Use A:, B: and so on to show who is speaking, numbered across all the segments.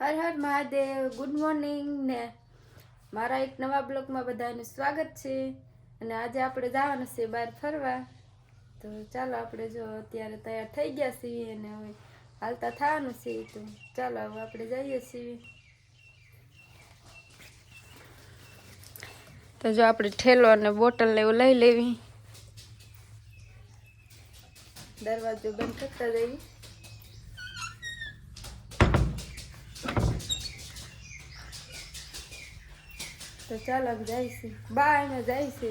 A: હર હર Mahadev, good morning ને મારા એક નવા બ્લોગમાં બધાનું સ્વાગત છે. અને આજે આપણે જવાનું છે બહાર ફરવા. તો ચાલો આપણે જો અત્યારે તૈયાર થઈ ગયા છીએ અને હવે હાલતા થવાનું છે તો ચાલો હવે આપણે જઈએ છીએ. તો જો આપણે ઠેલો અને બોટલ ને એવું લઈ લેવી. દરવાજો બંધ કરતા જઈએ. તો ચાલો જાય છે બાય ને જાય છે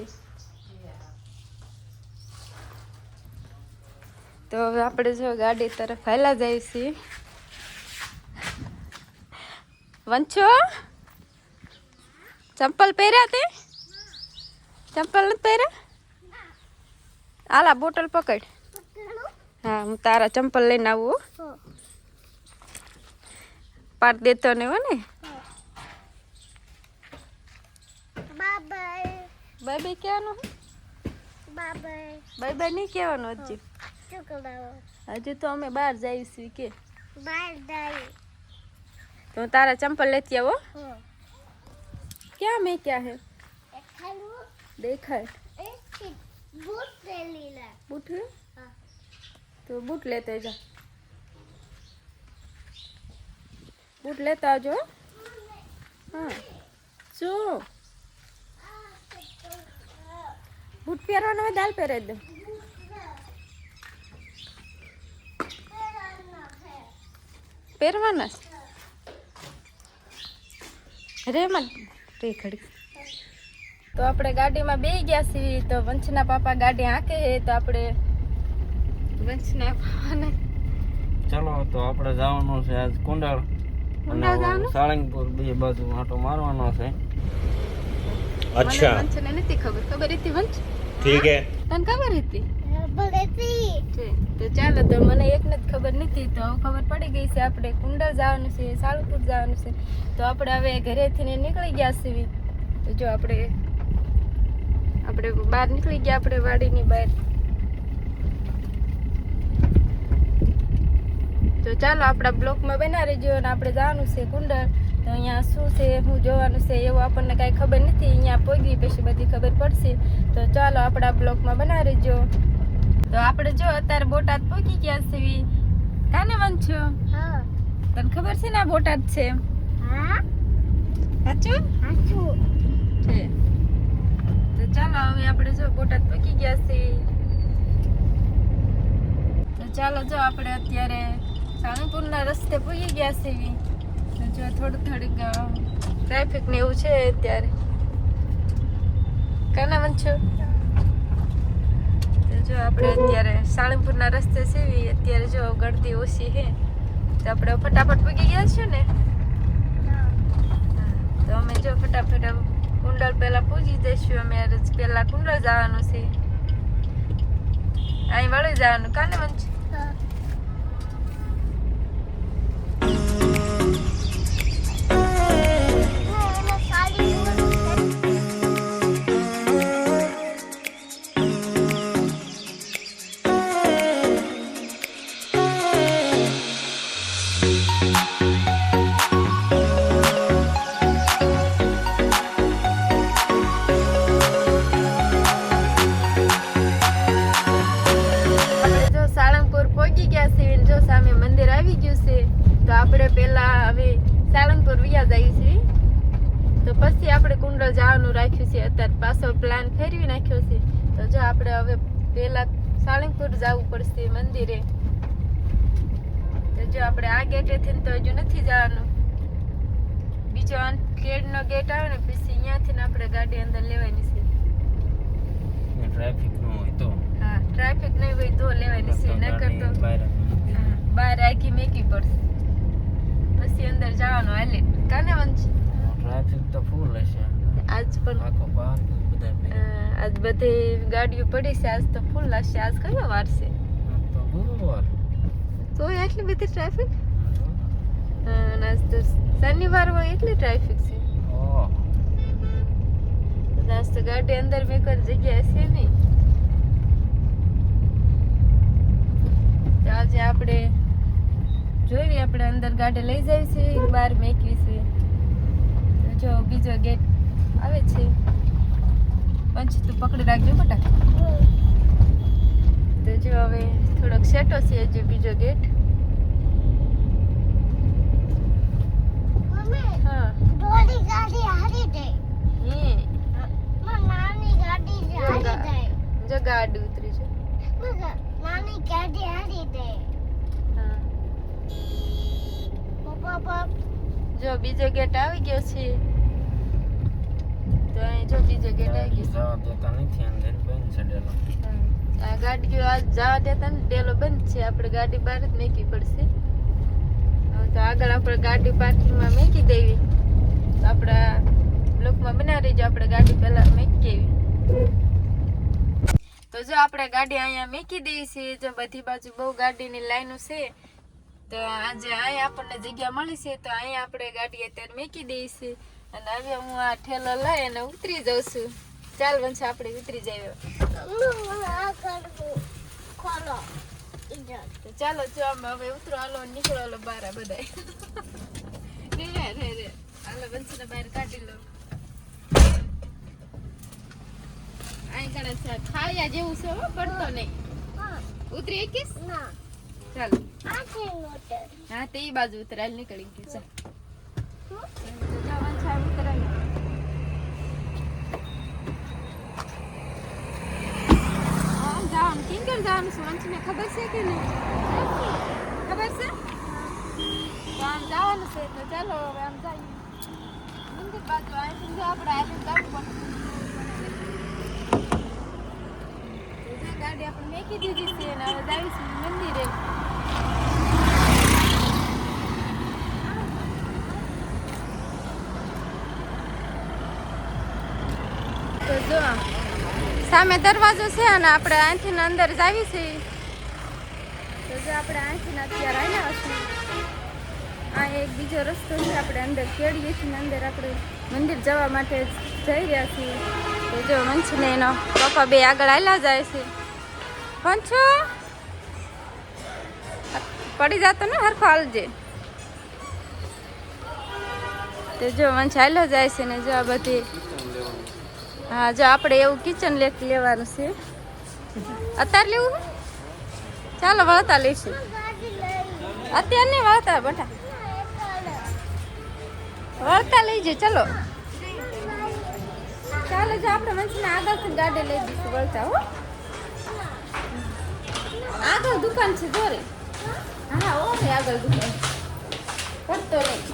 A: તો હવે આપણે જો ગાડી તરફ હાલા જાય છીએ વંચો ચંપલ પહેર્યા તે? ચંપલ નથી પહેર્યા? આલા બોટલ પકડ. હા હું તારા ચંપલ લઈને આવું પાટ દેતો ને હો ને.
B: બાય
A: બાય કહેવાનું
B: બાય
A: બાય બાય નહીં કહેવાનું હજી.
B: શું કહેવાનું?
A: હજી તો અમે બહાર જઈશું કે.
B: બહાર જઈ
A: તો તારા ચંપલ લેતી આવો. ક્યાં મેં ક્યાં હે? દેખાય
B: બૂટ લે. લીલા
A: બૂટ તો બૂટ લેતે જા. બૂટ લેતા આવજો હા. શું? બૂટ પહેરવાનો હોય દાલ પહેરાવી દો. પહેરવાના રે મત રે ખડી તો આપણે ગાડીમાં બે ગયા છીએ તો વંશના પાપા ગાડી હાંકે છે તો આપણે વંશના પાપાને
C: ચલો તો આપણે જવાનું છે આજ કુંડાળ.
A: કુંડાળ જવાનું?
C: સાળંગપુર બે બાજુ આટો મારવાનો છે.
A: મને વંશને નથી ખબર. ખબર હતી વંશ?
D: ઠીક હે?
A: તને ખબર હતી? તો ચાલો તો મને એકને જ ખબર નથી તો હવે ખબર પડી ગઈ છે આપણે કુંડા જવાનું છે સાળુપુર જવાનું છે. તો આપણે હવે ઘરેથી ને નીકળી ગયા છીએ તો જો આપણે આપણે બહાર નીકળી ગયા આપણે વાડીની બહાર. તો ચાલો આપણા બ્લોકમાં બના રહેજો અને આપણે જવાનું છે કુંડળ તો અહીંયા શું છે શું જોવાનું છે એવું આપણને કાંઈ ખબર નથી. અહીંયા પહોંચી પછી બધી ખબર પડશે. તો ચાલો આપણા બ્લોકમાં બનાવી જો તો આપણે જો અત્યારે બોટાદ પહોંચી ગયા છીએ કાને વંશો
B: હા.
A: તને ખબર છે ને આ બોટાદ છે?
B: હા.
A: સાચું? છે. તો ચાલો હવે આપણે જો બોટાદ પહોંચી ગયા છીએ તો ચાલો જો આપણે અત્યારે સાણંદપુરના રસ્તે પહોંચી ગયા છીએ જો થોડું થોડીક ટ્રાફિક ને એવું છે અત્યારે. કાના મન તો જો આપણે અત્યારે સાળંગપુરના રસ્તે સેવી અત્યારે જો ગળદી ઓછી છે. તો આપણે ફટાફટ પગી ગયા છે ને? તો અમે જો ફટાફટ કુંડળ પહેલા પૂજી જઈશું. અમે પહેલા કુંડળ જવાનું છે. અહીં વળી જવાનું. કાને મન
B: હા
A: આપણે કુંડળ જવાનું રાખ્યું છે અત્યારે પાછો પ્લાન ફેરવી નાખ્યો છે. તો જો આપણે હવે પહેલા સાળંગપુર જવું પડશે મંદિરે. તો જો આપણે આ ગેટેથી તો હજુ નથી જવાનું. બીજો કેડનો ગેટ આવે ને પછી અહીંયાથી આપણે ગાડી અંદર લેવાની છે.
C: ટ્રાફિક ન હોય તો.
A: હા ટ્રાફિક નહીં હોય તો લેવાની છે નકર તો
C: બહાર
A: આખી મેકી પડશે. પછી અંદર જવાનું હાલે. કાને વંશ?
C: ટ્રાફિક તો ફૂલ હશે.
A: આજ પણ
C: આખો પાર્ક બધા
A: આજ બધી ગાડીઓ પડી છે આજ તો ફૂલ હશે. આજ કયો વાર છે?
C: તો ગુરુવાર
A: તો આટલી બધી ટ્રાફિક અને આજ તો શનિવાર હોય એટલી ટ્રાફિક છે. આજ તો ગાડી અંદર મેકર જગ્યા છે નહીં. આજે આપણે જોઈ આપણે અંદર ગાડી લઈ જાય છે બહાર મેકવી છે. જો બીજો ગેટ આવે છે. પંચ તું પકડી રાખજો બટા. તો જો હવે થોડોક સેટો છે જે બીજો ગેટ.
B: ગાડી
A: ઉતરી છે.
B: નાની ગાડી હારી દે.
A: હા. જો બીજો ગેટ આવી ગયો છે તો અહીં જો બીજો ગેટ આવી ગયો
C: જવા દેતા નથી અને ઘર બંધ છે ડેલો.
A: આ ગાડીઓ આજ જવા દેતા ને ડેલો બંધ છે. આપણે ગાડી બહાર જ મેકી પડશે. તો આગળ આપણે ગાડી પાર્કિંગમાં મેકી દેવી. તો બ્લોકમાં બનાવી જો આપણે ગાડી પહેલાં મેકી દેવી. તો જો આપણે ગાડી અહીંયા મેકી દઈએ છીએ જો બધી બાજુ બહુ ગાડીની લાઈનો છે. તો આજે અહીંયા આપણને જગ્યા મળી છે. તો અહીંયા આપણે ગાડી અત્યારે મેકી દઈએ અને હવે હું આ ઠેલો લઈ અને ઉતરી જાઉં છું. ચાલ વંશ આપણે ઉતરી જઈએ. તો ચાલો જો આમ હવે ઉતરો હાલો નીકળો હાલો બહાર બધા રે રે રે હાલો વંશને બહાર કાઢી લો. અહીં કણે છે ખાયા જેવું છે પડતો નહીં.
B: હા
A: ઉતરી એકીસ?
B: ના
A: ચાલો હા તે બાજુ ઉતરાલ નીકળી ગયું છે ઉતરાય આમ જવાનું કિંકર જવાનું છે? વંશને ખબર છે કે નહીં? ખબર છે? તો આમ જવાનું છે, તો ચાલો હવે આમ જઈએ. મંદિર બાજુ જો આપણે આવીને જવું પડે. ગાડી આપણે મેકી દીધી છે અને હવે જાવીશું મંદિરે તો જો સામે દરવાજો છે અને આપણે અહીંથી અંદર જાવી છે તો જો આપણે અહીંથી અત્યારે આવ્યા છીએ આ એક બીજો રસ્તો છે, આપણે અંદર કેળીએથી ને અંદર આપણે મંદિર જવા માટે જઈ રહ્યા છીએ. તો જો વંશને એનો પપ્પા બે આગળ આવેલા જાય છે. પંચો પડી જતો ને હરખો હાલજે. તો જો વંશ હાલો જાય છે ને જો આ બધી હા, જો આપણે એવું કિચન લેક લેવાનું છે. અત્યારે લેવું ચાલો, વળતા લઈશું. અત્યારે નહીં વળતા, બેટા. વળતા લઈ જાય ચલો. ચાલો, જો આપણે મંચને આગળથી ગાડી લઈ દઈશું વળતા, હો. આગળ દુકાન છે જોરે હા ઓ રે, આગળ દુકાન. પડતો નહીં.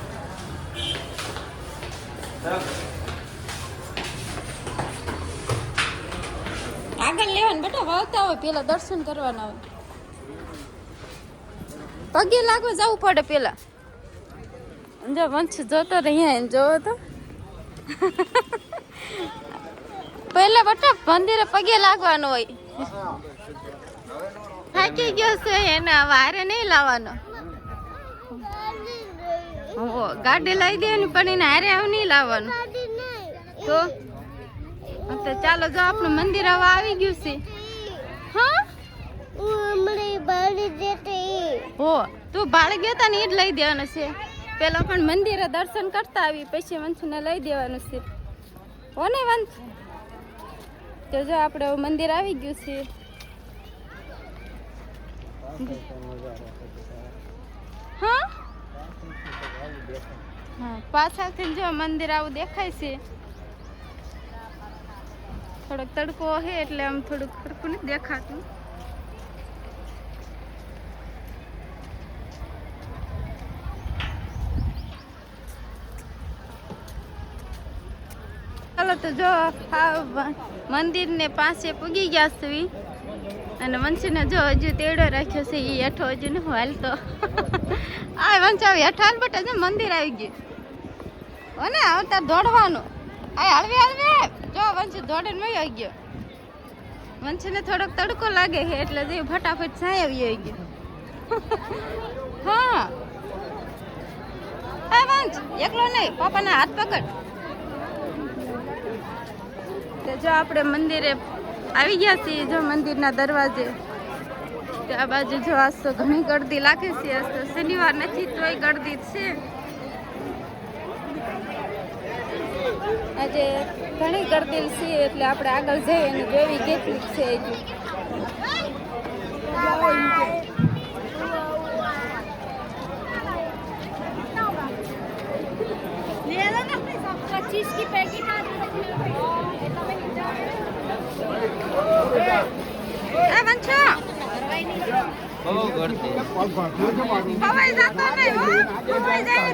A: આગળ લેવાનું બેટા વાવતા હોય, પેલા દર્શન કરવાના હોય. પગે લાગવા જવું પડે પેલા. જો વંશ જોતો રહ્યા જોવો તો. પહેલા બટા મંદિરે પગે લાગવાનું હોય. થાકી ગયો છે એને વારે નહીં લાવવાનો.
B: ગાડી લઈ
A: દેવાની, પણ એને હારે આવ નહીં લાવવાનું. તો તો ચાલો જો આપણું મંદિર હવે આવી ગયું છે. હા? હો, તું ભાડે ગયો તા ને એ જ લઈ દેવાનું છે. પેલા પણ મંદિરે દર્શન કરતા આવી, પછી વંશને લઈ દેવાનું છે. હો ને વંશ? તો જો આપણે મંદિર આવી ગયું છે. હા, પાછળથી જો મંદિર આવું દેખાય છે. થોડોક તડકો છે એટલે આમ થોડુંક તડકું નથી દેખાતું. ચાલો તો જો મંદિર ને પાસે પૂગી ગયા છીએ અને વંશીને જો હજુ તેડો રાખ્યો છે એ હેઠો હજુ ન હાલતો. આ વંશ આવી હેઠો હાલ બટ મંદિર આવી ગયું. હો ને આવતા દોડવાનું. આ હળવે હળવે જો, વંશ દોડે ને વહી આવી ગયો. વંશને થોડોક તડકો લાગે છે, એટલે જે ફટાફટ સાય આવી આવી ગયો. હા. હા વંશ, એકલો નહીં, પાપાના હાથ પકડ. તો જો આપણે મંદિરે આવી ગયા છીએ, જો મંદિરના દરવાજે. તો આ બાજુ જો આજ તો ઘણી ગળદી લાગે છે, આજ તો શનિવાર નથી, તોય ગળદી જ છે. આજે ઘણી કરદેલ છે, એટલે આપણે આગળ જઈએ અને જોવી કેટલીક છે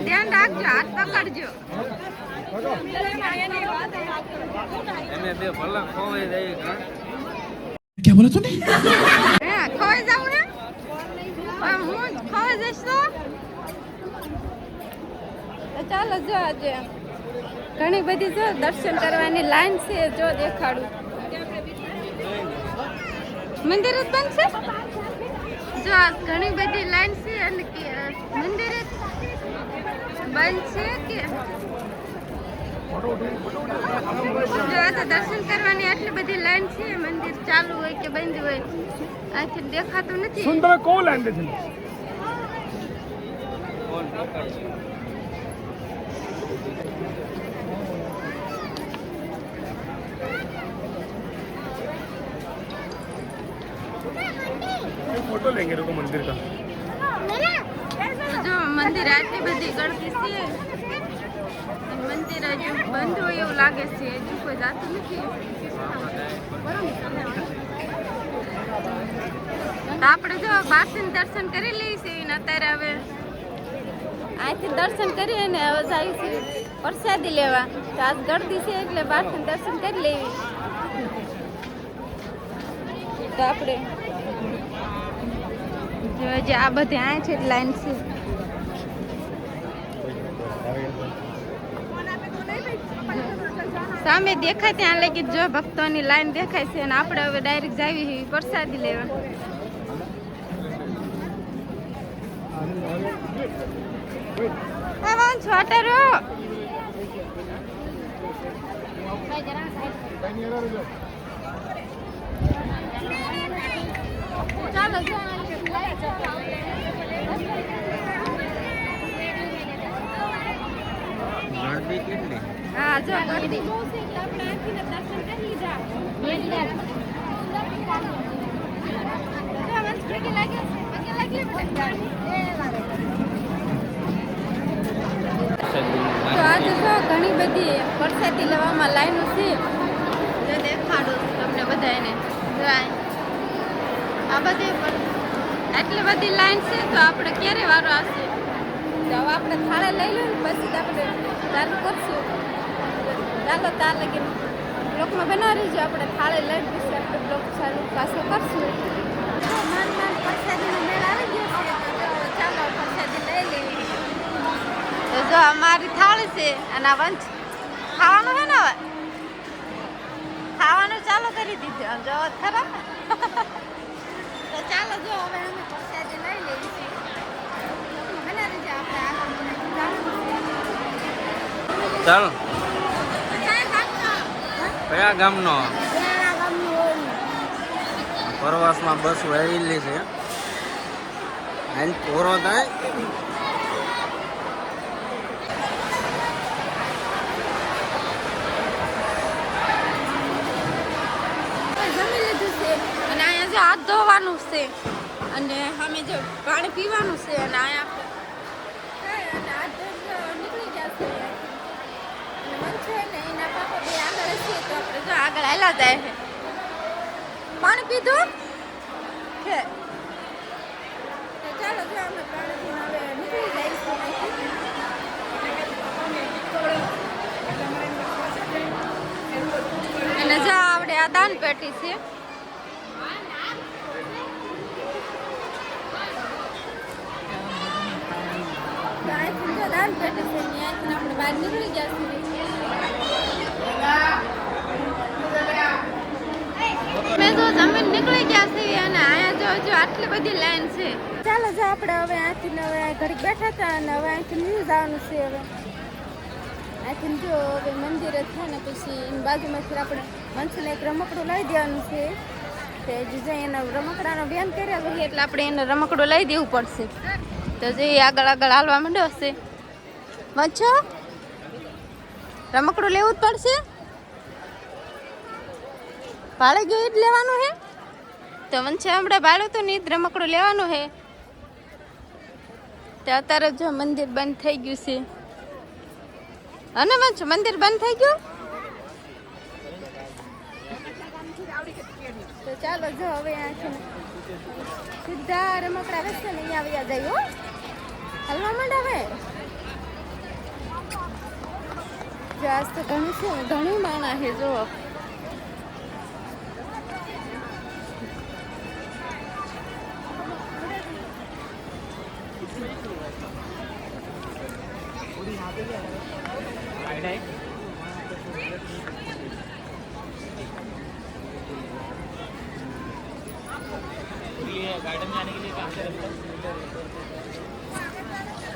A: ધ્યાન રાખજો, હાથ પકડજો.
C: એને બે ભલા ખોવાઈ જાય
A: ક્યાં જાઉં ને હું ખોવાઈ જઈશ તો ચાલો જો આજે ઘણી બધી જો દર્શન કરવાની લાઈન છે, જો દેખાડું. મંદિર જ છે? જો ઘણી બધી લાઈન છે, અને મંદિર બંધ છે કે? જો આ તો દર્શન કરવાની આટલી બધી લાઈન છે મંદિર ચાલુ હોય કે બંધ હોય આથી દેખાતું નથી
D: सुंदर को लैंड थे
C: ફોન પકડજો
D: फोटो लेंगे रुको मंदिर का
A: તો જો મંદિર આટલી બધી ગળદી છે અને મંદિર હજુ બંધ હોય એવું લાગે છે હજુ કોઈ જાતું નથી. આપણે જો બહારથી દર્શન કરી લઈએ છીએ અને અત્યારે હવે. અહીંથી દર્શન કરીએ ને હવે જાય છે પ્રસાદી લેવા. તો આજ ગળદી છે એટલે બહારથી દર્શન કરી લેવી તો આપણે જો હજી આ બધી આ છે લાઈન છે. સામે દેખાય ત્યાં લગી જો ભક્તોની લાઈન દેખાય છે અને આપણે હવે ડાયરેક્ટ જાવી પ્રસાદી લેવા હટારો
C: કેટલી?
A: હા, જો. કરી તો આજે જો ઘણી બધી વરસાદી લેવામાં લાઈનો છે. જો દેખાડું તમને બધાને આ બધી આટલી બધી લાઈન છે તો આપણે ક્યારે વારો આવશે? તો આપણે થાળે લઈ લઈએ પછી આપણે ચાલુ કરશું. ચાલો તાર લગી બ્લોકમાં બનાવી રહીજો આપણે થાળે લઈ પછી આપણે બ્લોક ચાલુ પાછો કરશું. જો માન માન પ્રસાદીનો મેળ આવી ગયો છે. તો જો હવે ચાલો પ્રસાદી લઈ લેવી જો અમારી થાળી છે અને આ વંશ ખાવાનું હે ને ખાવાનું ચાલુ કરી દીધું. જો ખરા? તો ચાલો જો હવે અમે પ્રસાદી લઈ લેવી છે બનાવી આપણે આગળ
C: ચાલો. કયા ગામનો? પ્રવાસમાં બસ વહેલી છે. આઈને પૂરો થાય.
A: હાથ ધોવાનું છે અને સામે જે પાણી પીવાનું છે અને અહીંયા આપણે ખાઈ અને હાથ ધોઈને નીકળી ગયા છે અને મન છે ને એના પાપા બે આગળ છે તો આપણે જો આગળ હાલા જાય. છે પાણી પીધું? છે ચાલો જો અમે પાણી હવે નીકળી જઈશું અને જો આવડે આ દાન પેટી છે. દાન પેટી છે આપણે બહાર નીકળી ગયા છીએ મેં તો જમીન નીકળી ગયા છીએ અને અહીંયા જો જો આટલી બધી લાઈન છે. ચાલો, જો આપણે હવે અહીંથી હવે ઘડી બેઠા હતા અને હવે અહીંથી નહીં જવાનું છે હવે. અહીંથી જો હવે મંદિરે થાય ને પછી એની બાજુમાંથી આપણે મનસુને એક રમકડું લઈ દેવાનું છે. તે જે જઈ એના રમકડાનો બેન કર્યા છે એટલે આપણે એને રમકડું લઈ દેવું પડશે. તો જે આગળ આગળ હાલવા માંડ્યો હશે. વચ્ચો રમકડું લેવું જ પડશે? ભાડે ગયું જ લેવાનું હે? તો વંશે હમણાં ભાડું તો નહીં રમકડું લેવાનું હે. તે અત્યારે જો મંદિર બંધ થઈ ગયું છે. અને વંશ મંદિર બંધ થઈ ગયું? તો ચાલો જો હવે સીધા રમકડા રસ્તે ને અહીંયા આવ્યા જાય હો. હલવા માંડ હવે. ઘણું છે, ઘણું માણા છે જો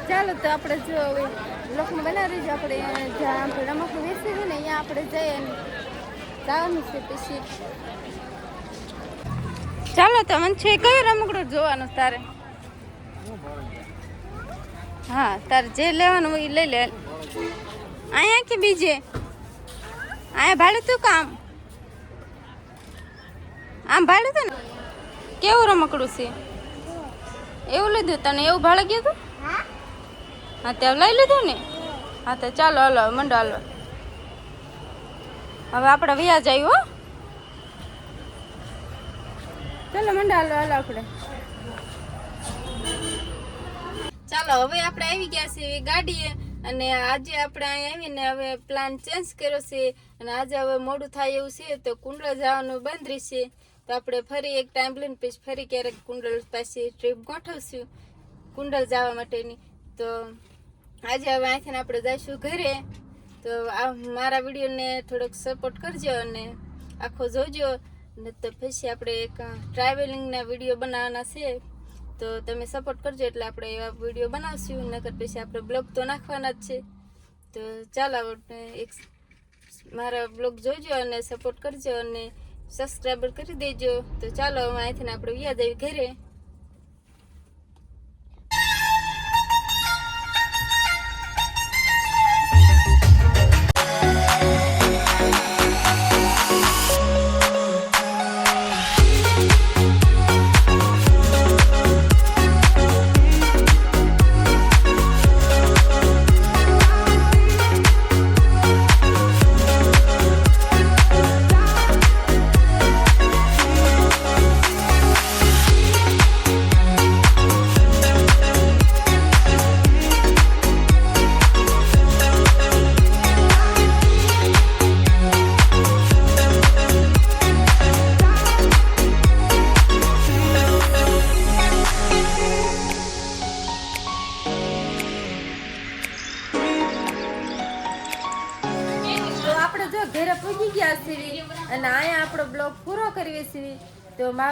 A: ચાલો તો આપણે જો લોકમાં બનાવી છે આપણે જ્યાં આપણે રમકડું વેચે છે ને અહીંયા આપણે જઈએ જવાનું છે પછી. ચાલો તો મને છે કયું રમકડું જોવાનું તારે? હા, તારે જે લેવાનું હોય એ લઈ લે. અહીંયા કે બીજે? અહીંયા ભાડું તું કામ? આમ ભાડું તું ને? કેવું રમકડું છે? એવું લીધું તને? એવું ભાડે ગયું હતું હા, તે લઈ લીધું ને? હા, તો ચાલો, હાલો મંડો, હાલો. હવે આપણે વ્યાજ આવ્યું હો. ચાલો, મંડો, હાલો હાલો આપણે. ચાલો, હવે આપણે આવી ગયા છીએ ગાડીએ. અને આજે આપણે અહીં આવીને હવે પ્લાન ચેન્જ કર્યો છે અને આજે હવે મોડું થાય એવું છે તો કુંડળ જવાનું બંધ રહેશે. તો આપણે ફરી એક ટાઈમ લઈને પછી ફરી ક્યારેક કુંડલ પાસે ટ્રીપ ગોઠવશું કુંડળ જવા માટેની. તો આજે હવે અહીંથી આપણે જઈશું ઘરે. તો આ મારા વિડીયોને થોડોક સપોર્ટ કરજો અને આખો જોજો. ને તો પછી આપણે એક ટ્રાવેલિંગના વીડિયો બનાવવાના છે. તો તમે સપોર્ટ કરજો એટલે આપણે એવા વીડિયો બનાવશું. નકર પછી આપણે બ્લોગ તો નાખવાના જ છે. તો ચાલો એક મારા બ્લોગ જોજો અને સપોર્ટ કરજો અને સબસ્ક્રાઈબર કરી દેજો. તો ચાલો અહીંથી આપણે વ્યાજ આવી ઘરે.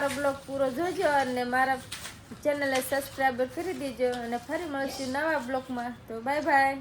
A: મારો બ્લોગ પૂરો જોજો અને મારા ચેનલને સબસ્ક્રાઈબર કરી દેજો અને ફરી મળશું નવા બ્લોગમાં. તો બાય બાય